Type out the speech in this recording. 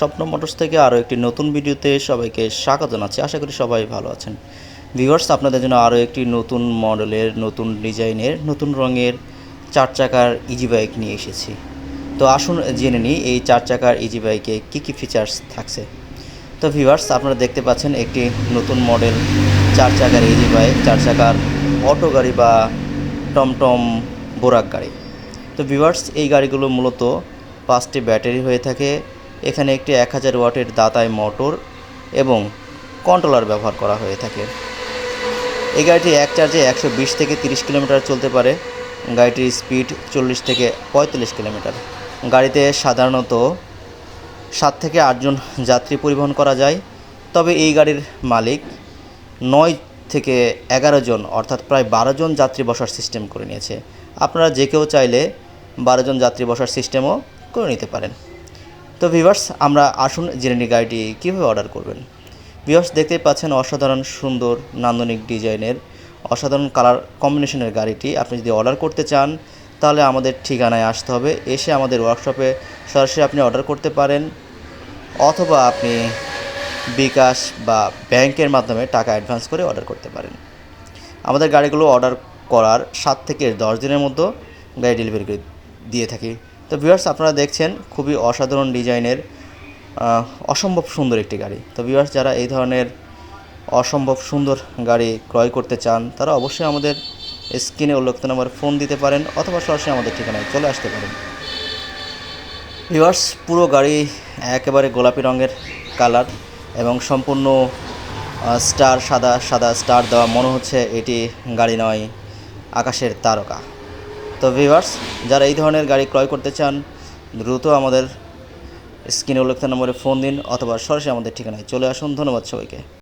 স্বপ্ন মোটরস থেকে আরও একটি নতুন ভিডিওতে সবাইকে স্বাগত জানাচ্ছি। আশা করি সবাই ভালো আছেন। ভিউয়ার্স, আপনাদের জন্য আরও একটি নতুন মডেলের, নতুন ডিজাইনের, নতুন রঙের চার চাকার ইজি বাইক নিয়ে এসেছি। তো আসুন জেনে নিই, এই চার চাকার ইজি বাইকে কী কী ফিচার্স থাকছে। তো ভিউয়ার্স, আপনারা দেখতে পাচ্ছেন একটি নতুন মডেল চার চাকার ইজি বাইক চার চাকার অটো গাড়ি বা টমটম বোরাক গাড়ি। তো ভিউয়ার্স, এই গাড়িগুলো মূলত পাঁচটি ব্যাটারি হয়ে থাকে। এখানে একটি এক হাজার ওয়াটের দাতাই মোটর এবং কন্ট্রোলার ব্যবহার করা হয়ে থাকে। এই গাড়িটি এক চার্জে একশো বিশ থেকে তিরিশ কিলোমিটার চলতে পারে। গাড়িটির স্পিড চল্লিশ থেকে পঁয়তাল্লিশ কিলোমিটার। গাড়িতে সাধারণত সাত থেকে আটজন যাত্রী পরিবহন করা যায়। তবে এই গাড়ির মালিক নয় থেকে এগারো জন, অর্থাৎ প্রায় বারো জন যাত্রী বসার সিস্টেম করে নিয়েছে। আপনারা যে কেউ চাইলে বারো জন যাত্রী বসার সিস্টেমও করে নিতে পারেন। তো ভিভার্স আমরা আসুন জেনে নিই গাড়িটি কীভাবে অর্ডার করবেন। ভিভার্স দেখতেই পাচ্ছেন অসাধারণ, সুন্দর, নান্দনিক ডিজাইনের অসাধারণ কালার কম্বিনেশনের গাড়িটি। আপনি যদি অর্ডার করতে চান, তাহলে আমাদের ঠিকানায় আসতে হবে। এসে আমাদের ওয়ার্কশপে সরাসরি আপনি অর্ডার করতে পারেন, অথবা আপনি বিকাশ বা ব্যাংকের মাধ্যমে টাকা অ্যাডভান্স করে অর্ডার করতে পারেন। আমাদের গাড়িগুলো অর্ডার করার সাত থেকে দশ দিনের মধ্যে গাড়ি ডেলিভারি দিয়ে থাকি। তো ভিউয়ার্স আপনারা দেখছেন খুবই অসাধারণ ডিজাইনের অসম্ভব সুন্দর একটি গাড়ি। তো ভিউয়ার্স যারা এই ধরনের অসম্ভব সুন্দর গাড়ি ক্রয় করতে চান, তারা অবশ্যই আমাদের স্ক্রিনে উল্লেখিত নাম্বার ফোন দিতে পারেন অথবা সরাসরি আমাদের ঠিকানায় চলে আসতে পারেন। ভিউয়ার্স পুরো গাড়ি একেবারে গোলাপি রঙের কালার এবং সম্পূর্ণ স্টার, সাদা সাদা স্টার দেওয়া মনে হচ্ছে এটি গাড়ি নয়, আকাশের তারকা। তো ভিভার্স যারা এই ধরনের গাড়ি ক্রয় করতে চান, দ্রুত আমাদের স্ক্রিনে উল্লেখিত নম্বরে ফোন দিন অথবা সরাসরি আমাদের ঠিকানায় চলে আসুন। ধন্যবাদ সবাইকে।